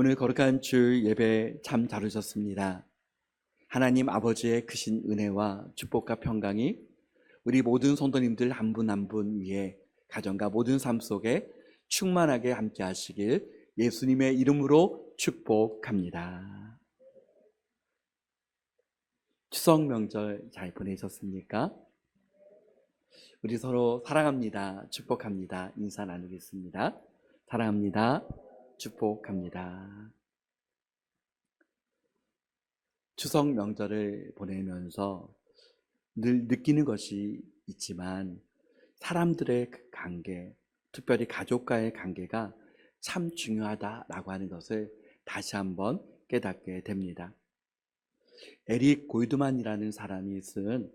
오늘 거룩한 주 예배 참 다루셨습니다. 하나님 아버지의 크신 은혜와 축복과 평강이 우리 모든 성도님들 한 분 한 분 위에 가정과 모든 삶 속에 충만하게 함께 하시길 예수님의 이름으로 축복합니다. 추석 명절 잘 보내셨습니까? 우리 서로 사랑합니다. 축복합니다. 인사 나누겠습니다. 사랑합니다. 축복합니다. 추석 명절을 보내면서 늘 느끼는 것이 있지만 사람들의 그 관계, 특별히 가족과의 관계가 참 중요하다라고 하는 것을 다시 한번 깨닫게 됩니다. 에릭 골드만이라는 사람이 쓴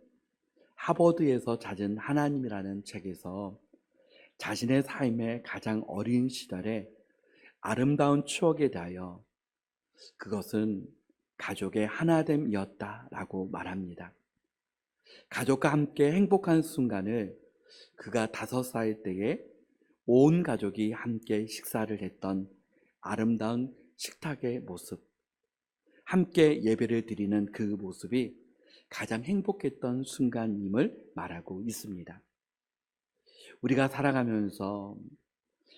하버드에서 찾은 하나님이라는 책에서 자신의 삶의 가장 어린 시절에 아름다운 추억에 대하여 그것은 가족의 하나됨이었다라고 말합니다. 가족과 함께 행복한 순간을 그가 다섯 살 때에 온 가족이 함께 식사를 했던 아름다운 식탁의 모습, 함께 예배를 드리는 그 모습이 가장 행복했던 순간임을 말하고 있습니다. 우리가 살아가면서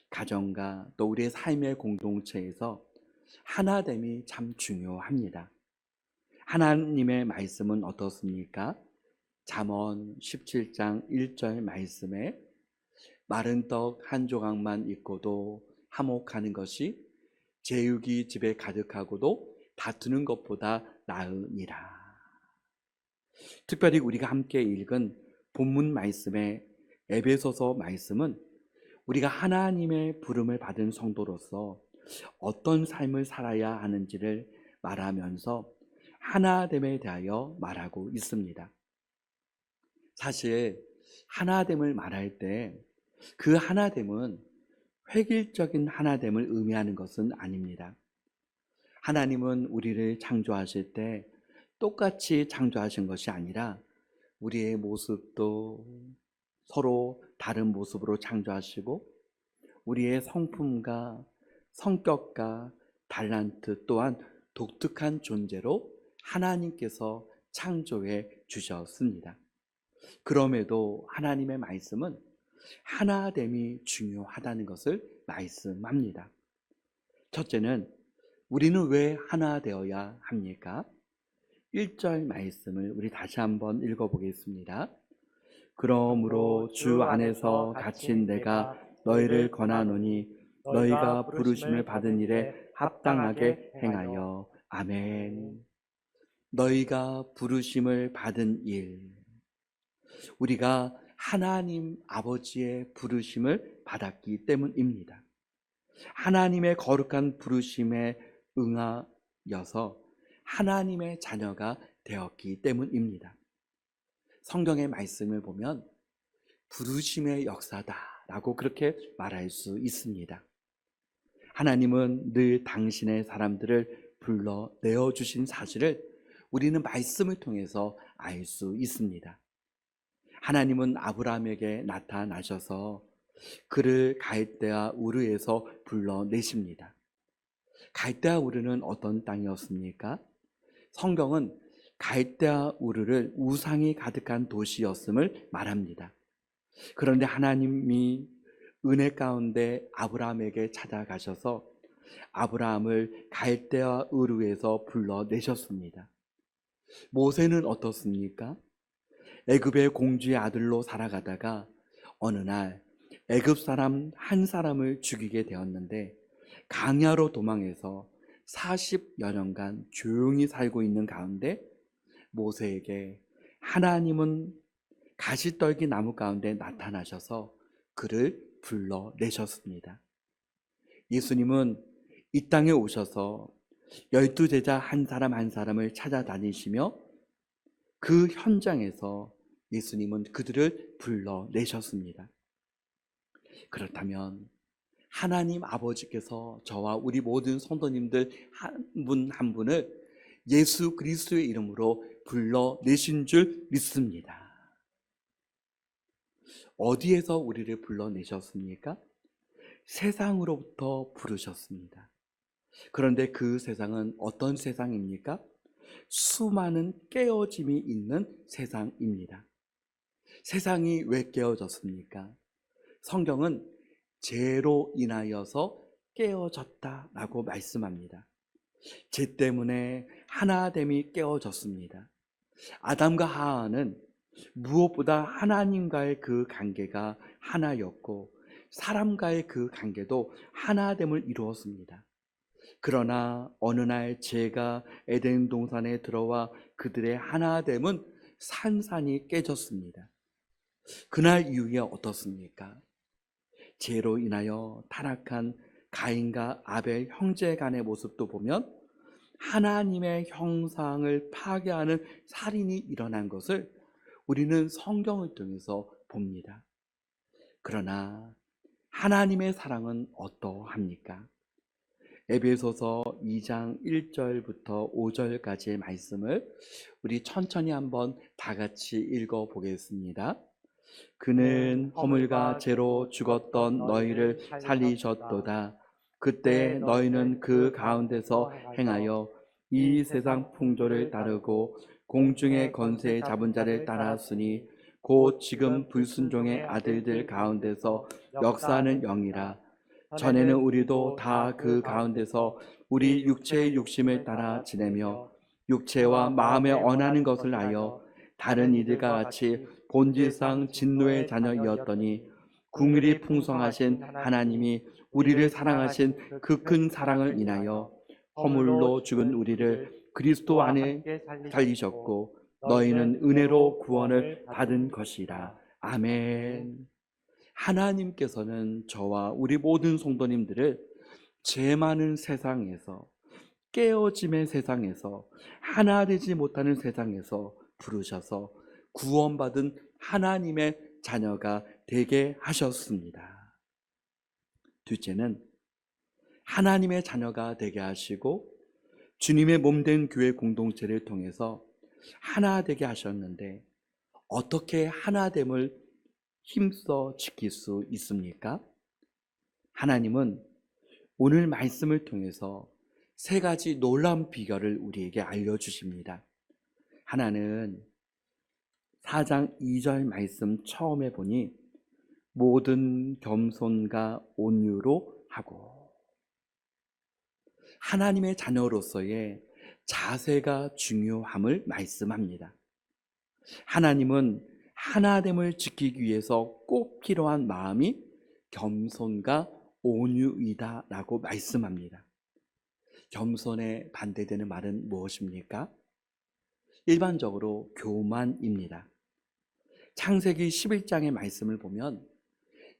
가정과 또 우리의 삶의 공동체에서 하나됨이 참 중요합니다. 하나님의 말씀은 어떻습니까? 잠언 17장 1절 말씀에 마른 떡 한 조각만 있고도 화목하는 것이 제육이 집에 가득하고도 다투는 것보다 나으니라. 특별히 우리가 함께 읽은 본문 말씀의 에베소서 말씀은 우리가 하나님의 부름을 받은 성도로서 어떤 삶을 살아야 하는지를 말하면서 하나됨에 대하여 말하고 있습니다. 사실 하나됨을 말할 때 그 하나됨은 획일적인 하나됨을 의미하는 것은 아닙니다. 하나님은 우리를 창조하실 때 똑같이 창조하신 것이 아니라 우리의 모습도 서로 다른 모습으로 창조하시고 우리의 성품과 성격과 달란트 또한 독특한 존재로 하나님께서 창조해 주셨습니다. 그럼에도 하나님의 말씀은 하나됨이 중요하다는 것을 말씀합니다. 첫째는 우리는 왜 하나 되어야 합니까? 1절 말씀을 우리 다시 한번 읽어보겠습니다. 그러므로 주 안에서 갇힌 내가 너희를 권하노니 너희가 부르심을 받은 일에 합당하게 행하여 아멘. 너희가 부르심을 받은 일. 우리가 하나님 아버지의 부르심을 받았기 때문입니다. 하나님의 거룩한 부르심에 응하여서 하나님의 자녀가 되었기 때문입니다. 성경의 말씀을 보면 부르심의 역사다라고 그렇게 말할 수 있습니다. 하나님은 늘 당신의 사람들을 불러 내어 주신 사실을 우리는 말씀을 통해서 알 수 있습니다. 하나님은 아브라함에게 나타나셔서 그를 갈대아 우르에서 불러내십니다. 갈대아 우르는 어떤 땅이었습니까? 성경은 갈대아 우르를 우상이 가득한 도시였음을 말합니다. 그런데 하나님이 은혜 가운데 아브라함에게 찾아가셔서 아브라함을 갈대아 우르에서 불러내셨습니다. 모세는 어떻습니까? 애굽의 공주의 아들로 살아가다가 어느 날 애굽 사람 한 사람을 죽이게 되었는데 강야로 도망해서 40여 년간 조용히 살고 있는 가운데 모세에게 하나님은 가시떨기 나무 가운데 나타나셔서 그를 불러내셨습니다. 예수님은 이 땅에 오셔서 열두 제자 한 사람 한 사람을 찾아다니시며 그 현장에서 예수님은 그들을 불러내셨습니다. 그렇다면 하나님 아버지께서 저와 우리 모든 성도님들 한 분한 분을 예수 그리스도의 이름으로 불러내신 줄 믿습니다. 어디에서 우리를 불러내셨습니까? 세상으로부터 부르셨습니다. 그런데 그 세상은 어떤 세상입니까? 수많은 깨어짐이 있는 세상입니다. 세상이 왜 깨어졌습니까? 성경은 죄로 인하여서 깨어졌다라고 말씀합니다. 죄 때문에 하나됨이 깨어졌습니다. 아담과 하와는 무엇보다 하나님과의 그 관계가 하나였고 사람과의 그 관계도 하나됨을 이루었습니다. 그러나 어느 날 죄가 에덴 동산에 들어와 그들의 하나됨은 산산이 깨졌습니다. 그날 이후에 어떻습니까? 죄로 인하여 타락한 가인과 아벨 형제 간의 모습도 보면 하나님의 형상을 파괴하는 살인이 일어난 것을 우리는 성경을 통해서 봅니다. 그러나 하나님의 사랑은 어떠합니까? 에베소서 2장 1절부터 5절까지의 말씀을 우리 천천히 한번 다 같이 읽어 보겠습니다. 그는 허물과 죄로 죽었던 너희를 살리셨도다. 그때 너희는 그 가운데서 행하여 이 세상 풍조를 따르고 공중의 건세 잡은 자를 따랐으니 곧 지금 불순종의 아들들 가운데서 역사하는 영이라. 전에는 우리도 다 그 가운데서 우리 육체의 욕심을 따라 지내며 육체와 마음에 원하는 것을 하여 다른 이들과 같이 본질상 진노의 자녀이었더니 궁일이 풍성하신 하나님이 우리를 사랑하신 그 큰 사랑을 인하여 허물로 죽은 우리를 그리스도 안에 살리셨고 너희는 은혜로 구원을 받은 것이라. 아멘. 하나님께서는 저와 우리 모든 성도님들을 죄 많은 세상에서 깨어짐의 세상에서 하나 되지 못하는 세상에서 부르셔서 구원받은 하나님의 자녀가 되게 하셨습니다. 둘째는 하나님의 자녀가 되게 하시고 주님의 몸된 교회 공동체를 통해서 하나 되게 하셨는데 어떻게 하나됨을 힘써 지킬 수 있습니까? 하나님은 오늘 말씀을 통해서 세 가지 놀라운 비결을 우리에게 알려주십니다. 하나는 4장 2절 말씀 처음에 보니 모든 겸손과 온유로 하고 하나님의 자녀로서의 자세가 중요함을 말씀합니다. 하나님은 하나됨을 지키기 위해서 꼭 필요한 마음이 겸손과 온유이다라고 말씀합니다. 겸손에 반대되는 말은 무엇입니까? 일반적으로 교만입니다. 창세기 11장의 말씀을 보면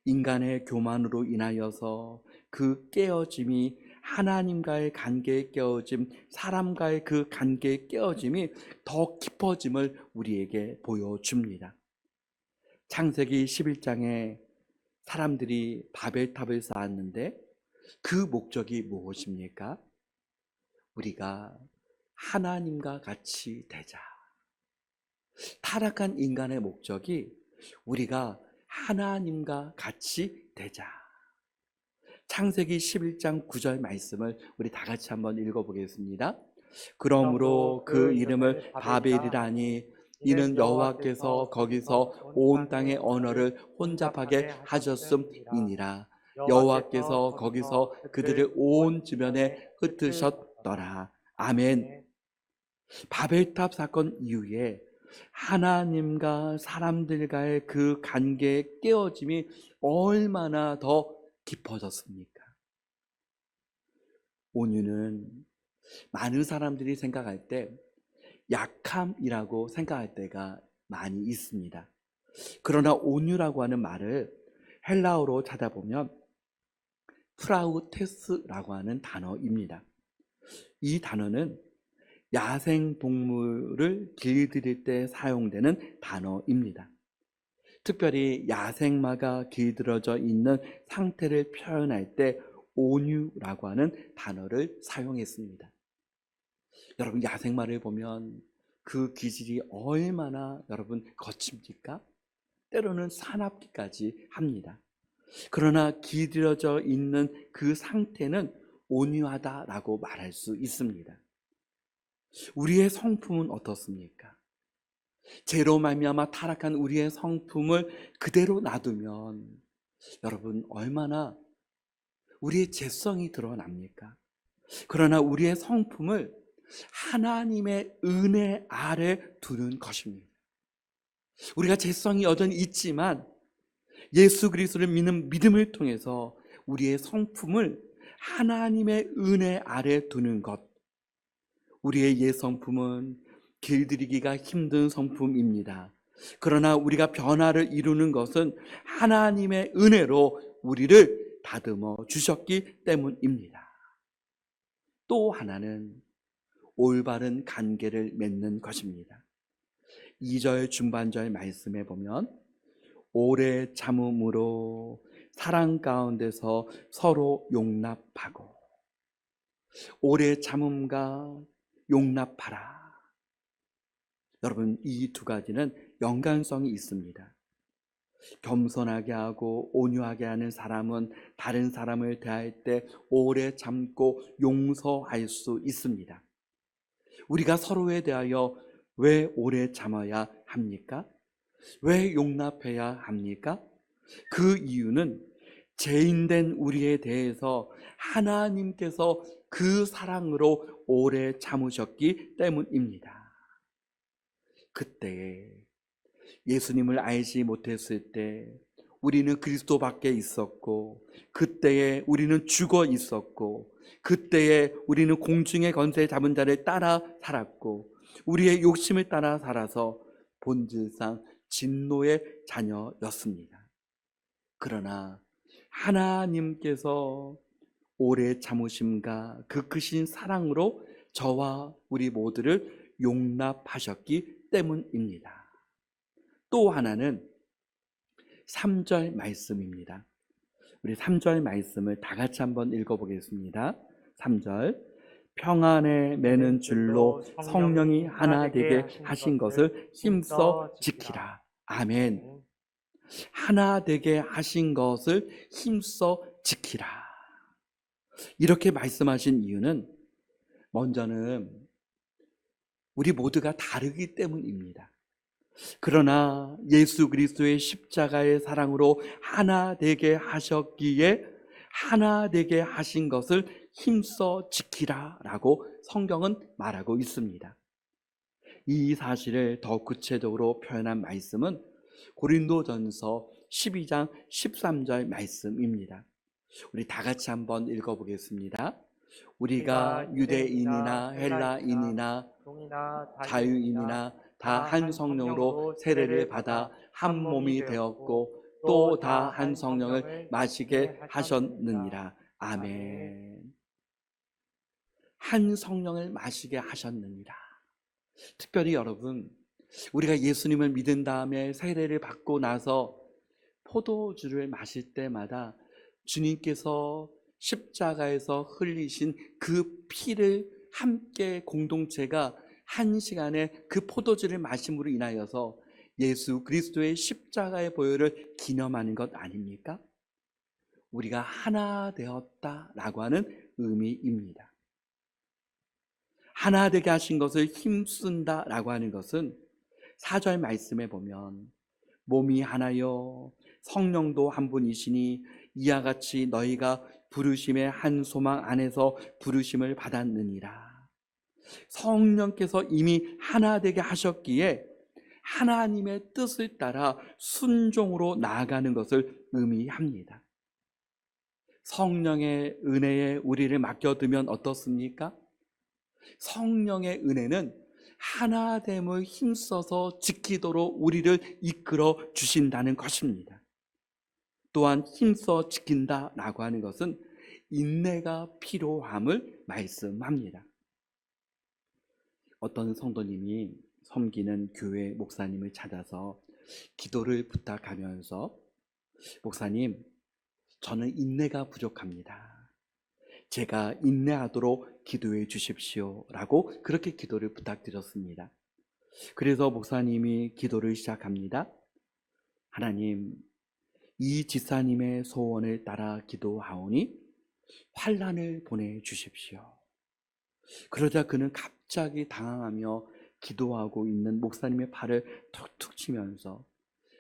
인간의 교만으로 인하여서 그 깨어짐이 하나님과의 관계의 깨어짐, 사람과의 그 관계의 깨어짐이 더 깊어짐을 우리에게 보여줍니다. 창세기 11장에 사람들이 바벨탑을 쌓았는데 그 목적이 무엇입니까? 우리가 하나님과 같이 되자. 타락한 인간의 목적이 우리가 하나님과 같이 되자. 창세기 11장 9절 말씀을 우리 다 같이 한번 읽어보겠습니다. 그러므로 그 이름을 바벨이라니 이는 여호와께서 거기서 온 땅의 언어를 혼잡하게 하셨음이니라. 여호와께서 거기서 그들을 온 주변에 흩으셨더라. 아멘. 바벨탑 사건 이후에 하나님과 사람들과의 그 관계의 깨어짐이 얼마나 더 깊어졌습니까? 온유는 많은 사람들이 생각할 때 약함이라고 생각할 때가 많이 있습니다. 그러나 온유라고 하는 말을 헬라어로 찾아보면 프라우테스라고 하는 단어입니다. 이 단어는 야생 동물을 길들일 때 사용되는 단어입니다. 특별히 야생마가 길들어져 있는 상태를 표현할 때 온유라고 하는 단어를 사용했습니다. 여러분 야생마를 보면 그 기질이 얼마나 여러분 거칩니까? 때로는 사납기까지 합니다. 그러나 길들여져 있는 그 상태는 온유하다라고 말할 수 있습니다. 우리의 성품은 어떻습니까? 죄로 말미암아 타락한 우리의 성품을 그대로 놔두면 여러분 얼마나 우리의 죄성이 드러납니까? 그러나 우리의 성품을 하나님의 은혜 아래 두는 것입니다. 우리가 죄성이 여전히 있지만 예수 그리스도를 믿는 믿음을 통해서 우리의 성품을 하나님의 은혜 아래 두는 것. 우리의 옛 성품은 길들이기가 힘든 성품입니다. 그러나 우리가 변화를 이루는 것은 하나님의 은혜로 우리를 다듬어 주셨기 때문입니다. 또 하나는 올바른 관계를 맺는 것입니다. 2절 중반절 말씀에 보면 오래 참음으로 사랑 가운데서 서로 용납하고 오래 참음과 용납하라. 여러분 이 두 가지는 연관성이 있습니다. 겸손하게 하고 온유하게 하는 사람은 다른 사람을 대할 때 오래 참고 용서할 수 있습니다. 우리가 서로에 대하여 왜 오래 참아야 합니까? 왜 용납해야 합니까? 그 이유는 죄인된 우리에 대해서 하나님께서 그 사랑으로 오래 참으셨기 때문입니다. 그때에 예수님을 알지 못했을 때 우리는 그리스도 밖에 있었고 그때에 우리는 죽어 있었고 그때에 우리는 공중의 건세 잡은 자를 따라 살았고 우리의 욕심을 따라 살아서 본질상 진노의 자녀였습니다. 그러나 하나님께서 오래 참으심과 그 크신 사랑으로 저와 우리 모두를 용납하셨기 때문입니다. 또 하나는 3절 말씀입니다. 우리 3절 말씀을 다 같이 한번 읽어보겠습니다. 3절 평안에 매는 줄로 성령이 하나 되게 하신 것을 힘써 지키라. 아멘. 하나 되게 하신 것을 힘써 지키라. 이렇게 말씀하신 이유는 먼저는 우리 모두가 다르기 때문입니다. 그러나 예수 그리스도의 십자가의 사랑으로 하나 되게 하셨기에 하나 되게 하신 것을 힘써 지키라라고 성경은 말하고 있습니다. 이 사실을 더 구체적으로 표현한 말씀은 고린도전서 12장 13절 말씀입니다. 우리 다 같이 한번 읽어보겠습니다. 우리가 유대인이나 헬라인이나 자유인이나 다 한 성령으로 세례를 받아 한 몸이 되었고 또 다 한 성령을 마시게 하셨느니라. 아멘. 한 성령을 마시게 하셨느니라. 특별히 여러분, 우리가 예수님을 믿은 다음에 세례를 받고 나서 포도주를 마실 때마다 주님께서 십자가에서 흘리신 그 피를 함께 공동체가 한 시간에 그 포도주를 마심으로 인하여서 예수 그리스도의 십자가의 보혈을 기념하는 것 아닙니까? 우리가 하나 되었다라고 하는 의미입니다. 하나 되게 하신 것을 힘쓴다라고 하는 것은 사절 말씀에 보면 몸이 하나요 성령도 한 분이시니 이와 같이 너희가 부르심의 한 소망 안에서 부르심을 받았느니라. 성령께서 이미 하나 되게 하셨기에 하나님의 뜻을 따라 순종으로 나아가는 것을 의미합니다. 성령의 은혜에 우리를 맡겨두면 어떻습니까? 성령의 은혜는 하나됨을 힘써서 지키도록 우리를 이끌어 주신다는 것입니다. 또한 힘써 지킨다라고 하는 것은 인내가 필요함을 말씀합니다. 어떤 성도님이 섬기는 교회 목사님을 찾아서 기도를 부탁하면서 목사님, 저는 인내가 부족합니다. 제가 인내하도록 기도해 주십시오. 라고 그렇게 기도를 부탁드렸습니다. 그래서 목사님이 기도를 시작합니다. 하나님, 이 지사님의 소원을 따라 기도하오니 환란을 보내 주십시오. 그러자 그는 갑자기 당황하며 기도하고 있는 목사님의 발을 툭툭 치면서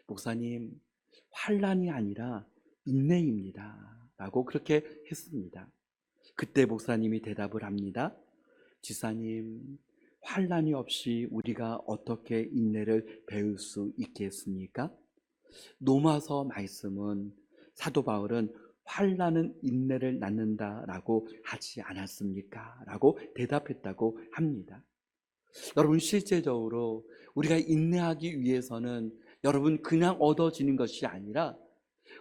목사님 환란이 아니라 인내입니다. 라고 그렇게 했습니다. 그때 목사님이 대답을 합니다. 지사님 환란이 없이 우리가 어떻게 인내를 배울 수 있겠습니까? 노마서 말씀은 사도 바울은 환란은 인내를 낳는다라고 하지 않았습니까? 라고 대답했다고 합니다. 여러분 실제적으로 우리가 인내하기 위해서는 여러분 그냥 얻어지는 것이 아니라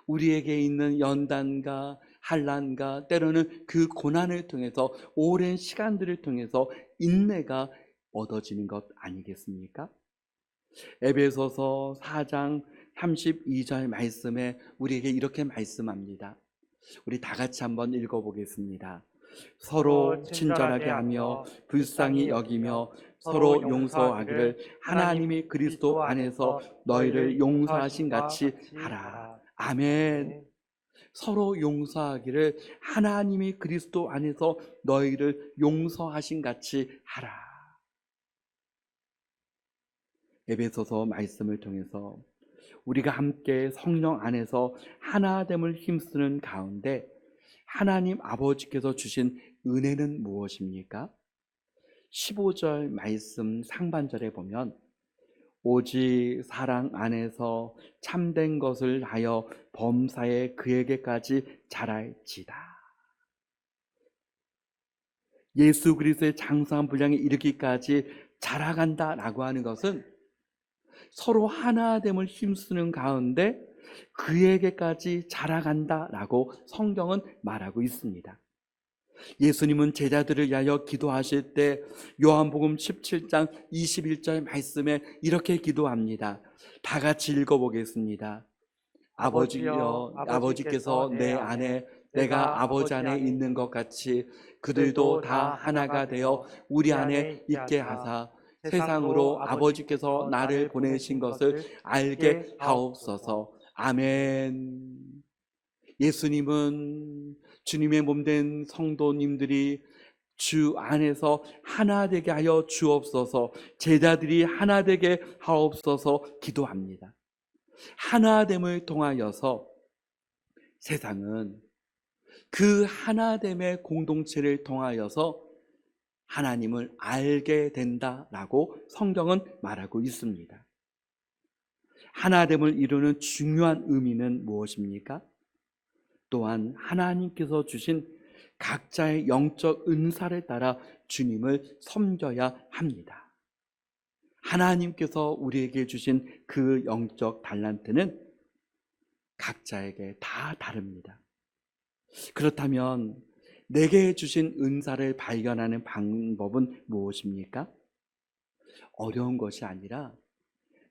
우리에게 있는 연단과 한란과 때로는 그 고난을 통해서 오랜 시간들을 통해서 인내가 얻어지는 것 아니겠습니까? 에베소서 4장 32절 말씀에 우리에게 이렇게 말씀합니다. 우리 다 같이 한번 읽어보겠습니다. 서로 친절하게 하며 불쌍히 여기며 서로 용서하기를 하나님이 그리스도 안에서 너희를 용서하신 같이 하라. 아멘. 서로 용서하기를 하나님이 그리스도 안에서 너희를 용서하신 같이 하라. 에베소서 말씀을 통해서 우리가 함께 성령 안에서 하나됨을 힘쓰는 가운데 하나님 아버지께서 주신 은혜는 무엇입니까? 15절 말씀 상반절에 보면 오직 사랑 안에서 참된 것을 하여 범사에 그에게까지 자랄지다. 예수 그리스도의 장성한 분량에 이르기까지 자라간다라고 하는 것은 서로 하나됨을 힘쓰는 가운데 그에게까지 자라간다라고 성경은 말하고 있습니다. 예수님은 제자들을 위하여 기도하실 때 요한복음 17장 21절 말씀에 이렇게 기도합니다. 다 같이 읽어보겠습니다. 아버지여, 아버지께서 내 안에 내가 아버지 안에 있는 것 같이 그들도 다 하나가 되어 우리 안에 있게 하사 세상으로 아버지께서 나를 보내신 것을 알게 하옵소서. 아멘. 예수님은 주님의 몸된 성도님들이 주 안에서 하나 되게 하여 주옵소서. 제자들이 하나 되게 하옵소서 기도합니다. 하나됨을 통하여서 세상은 그 하나됨의 공동체를 통하여서 하나님을 알게 된다라고 성경은 말하고 있습니다. 하나됨을 이루는 중요한 의미는 무엇입니까? 또한 하나님께서 주신 각자의 영적 은사를 따라 주님을 섬겨야 합니다. 하나님께서 우리에게 주신 그 영적 달란트는 각자에게 다 다릅니다. 그렇다면 내게 주신 은사를 발견하는 방법은 무엇입니까? 어려운 것이 아니라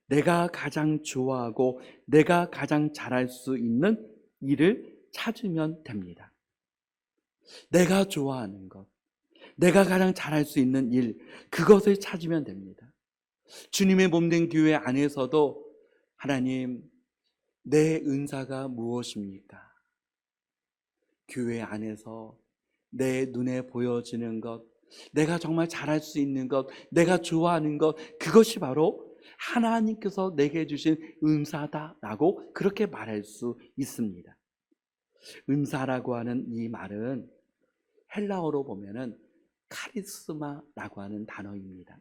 내가 가장 좋아하고 내가 가장 잘할 수 있는 일을 찾으면 됩니다. 내가 좋아하는 것, 내가 가장 잘할 수 있는 일, 그것을 찾으면 됩니다. 주님의 몸된 교회 안에서도 하나님, 내 은사가 무엇입니까? 교회 안에서 내 눈에 보여지는 것, 내가 정말 잘할 수 있는 것, 내가 좋아하는 것, 그것이 바로 하나님께서 내게 주신 은사다라고 그렇게 말할 수 있습니다. 은사라고 하는 이 말은 헬라어로 보면은 카리스마라고 하는 단어입니다.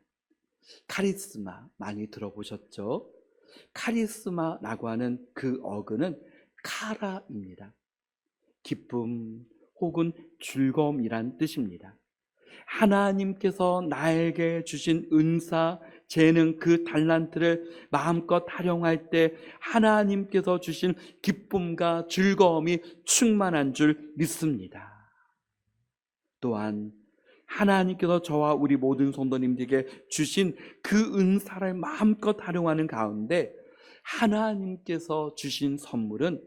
카리스마 많이 들어보셨죠? 카리스마라고 하는 그 어근은 카라입니다. 기쁨 혹은 즐거움이란 뜻입니다. 하나님께서 나에게 주신 은사, 재능, 그 달란트를 마음껏 활용할 때 하나님께서 주신 기쁨과 즐거움이 충만한 줄 믿습니다. 또한 하나님께서 저와 우리 모든 성도님들에게 주신 그 은사를 마음껏 활용하는 가운데 하나님께서 주신 선물은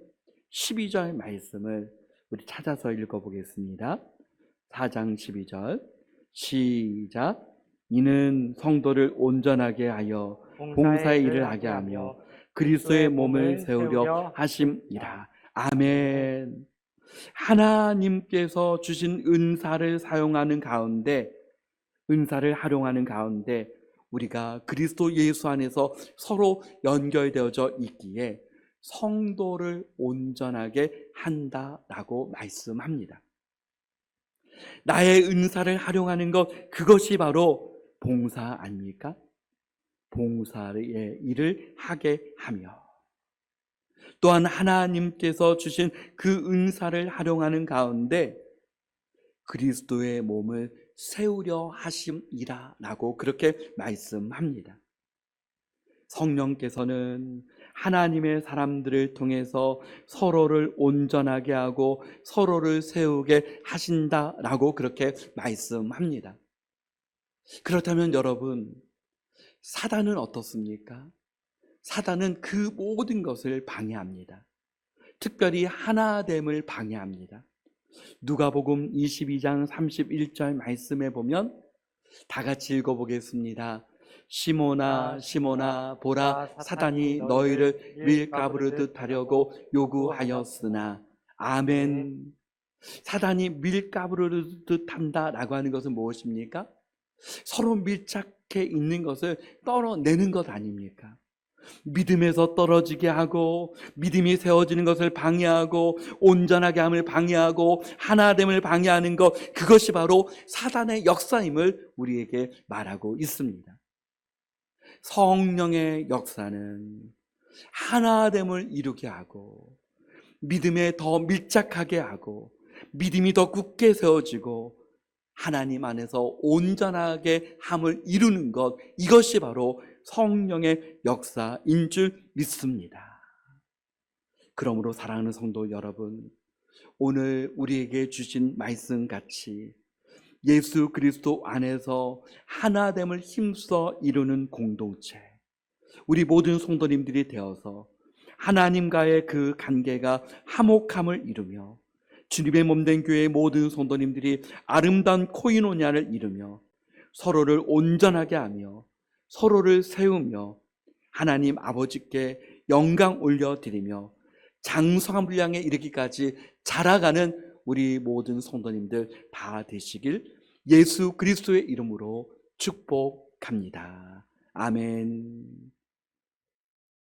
12절 말씀을 우리 찾아서 읽어보겠습니다. 4장 12절 시작 이는 성도를 온전하게 하여 봉사의 일을 하게 하며 그리스도의 몸을 세우려 하심이라. 아멘. 하나님께서 주신 은사를 사용하는 가운데 은사를 활용하는 가운데 우리가 그리스도 예수 안에서 서로 연결되어져 있기에 성도를 온전하게 한다라고 말씀합니다. 나의 은사를 활용하는 것 그것이 바로 봉사 아닙니까? 봉사의 일을 하게 하며 또한 하나님께서 주신 그 은사를 활용하는 가운데 그리스도의 몸을 세우려 하심이라라고 그렇게 말씀합니다. 성령께서는 하나님의 사람들을 통해서 서로를 온전하게 하고 서로를 세우게 하신다라고 그렇게 말씀합니다. 그렇다면 여러분, 사단은 어떻습니까? 사단은 그 모든 것을 방해합니다. 특별히 하나됨을 방해합니다. 누가복음 22장 31절 말씀에 보면 다 같이 읽어보겠습니다. 시모나 시모나 보라 사단이 너희를 밀가부르듯 하려고 요구하였으나 아멘. 사단이 밀가부르듯 한다라고 하는 것은 무엇입니까? 서로 밀착해 있는 것을 떨어내는 것 아닙니까? 믿음에서 떨어지게 하고 믿음이 세워지는 것을 방해하고 온전하게 함을 방해하고 하나됨을 방해하는 것 그것이 바로 사단의 역사임을 우리에게 말하고 있습니다. 성령의 역사는 하나됨을 이루게 하고 믿음에 더 밀착하게 하고 믿음이 더 굳게 세워지고 하나님 안에서 온전하게 함을 이루는 것 이것이 바로 성령의 역사인 줄 믿습니다. 그러므로 사랑하는 성도 여러분, 오늘 우리에게 주신 말씀 같이 예수 그리스도 안에서 하나됨을 힘써 이루는 공동체, 우리 모든 성도님들이 되어서 하나님과의 그 관계가 화목함을 이루며 주님의 몸된 교회의 모든 성도님들이 아름다운 코이노냐를 이루며 서로를 온전하게 하며 서로를 세우며 하나님 아버지께 영광 올려드리며 장성한 향에 이르기까지 자라가는 우리 모든 성도님들 다 되시길 예수 그리스도의 이름으로 축복합니다. 아멘.